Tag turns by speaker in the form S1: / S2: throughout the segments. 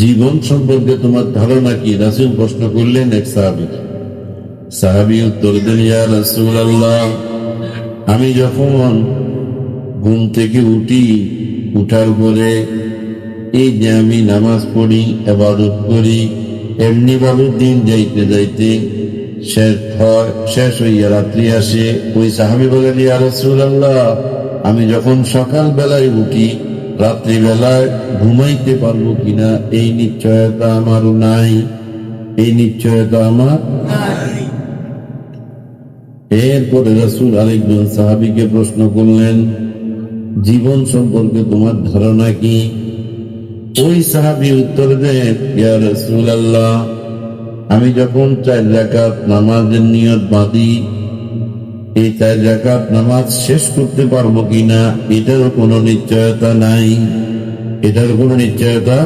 S1: জীবন সম্পর্কে তোমার ধারণা কি? রাসুল প্রশ্ন করলেন এক সাহাবি। সাহাবি উত্তর দিন ইয়া রাসুল আল্লাহ আমি যখন ঘুম থেকে উঠি, উঠার পরে এই যে আমি নামাজ পড়ি এবাদত করি এমনি ভাবে দিন যাইতে যাইতে শেষ হয়, শেষ হইয়া রাত্রি আসে। ওই সাহাবি বলেন ইয়া রাসুল আল্লাহ আমি যখন সকাল বেলায় উঠি রাত্রিবেলায় ঘুমাইতে পারব কিনা, এই নিশ্চয়তা আমারও নাই। এই নিশ্চয়তা আমার এরপরে রসুল আরেকজন সাহাবিকে প্রশ্ন করলেন, জীবন সম্পর্কে তোমার ধারণা কি? ওই সাহাবি উত্তর দেন আমি যখন চার রাকাত নামাজের নিয়ত বাঁধি এই রাকাত নামাজ শেষ করতে পারব কিনা এটারও কোনো নিশ্চয়তা নাই। এটার কোনো নিশ্চয়তা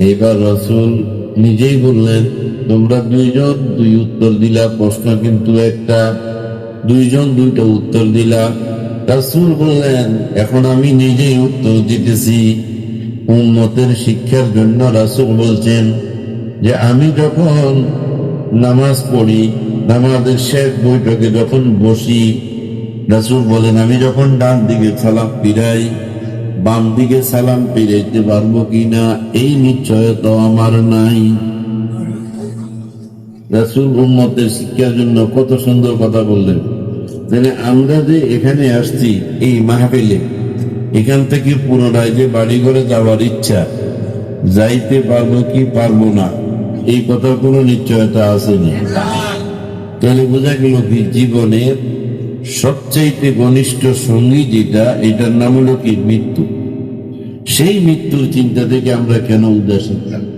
S1: এবার রসুল নিজেই বললেন, তোমরা দুইজন দুই উত্তর দিলা, প্রশ্ন কিন্তু একটা। দুইজন দুইটা উত্তর দিলা। রাসুল বললেন, এখন আমি নিজেই উত্তর দিতেছি। উম্মতের শিক্ষার জন্য রাসুল বলছেন যে, আমি যখন নামাজ পড়ি নামাজের শেষ বৈঠকে যখন বসি, রাসুল বলেন, আমি যখন ডান দিকে সালাম ফিরাই, বাম দিকে সালাম ফিরাইতে পারব কিনা? এই নিশ্চয়তা আমার নাই। রাসুল উম্মতের শিক্ষার জন্য কত সুন্দর কথা বললেন। তাহলে আমরা যে এখানে আসছি, এই মাহফিলে, এখান থেকে পুনরায় যে বাড়ি ঘরে যাওয়ার ইচ্ছা, যাইতে পারব কি পারব না, এই কথার কোনো নিশ্চয়তা আসেনি। তাহলে বোঝা গেল কি জীবনের সবচাইতে ঘনিষ্ঠ সঙ্গী যেটা, এটার নাম হলো কি? মৃত্যু। সেই মৃত্যুর চিন্তা থেকে আমরা কেন উদাসীন থাকব?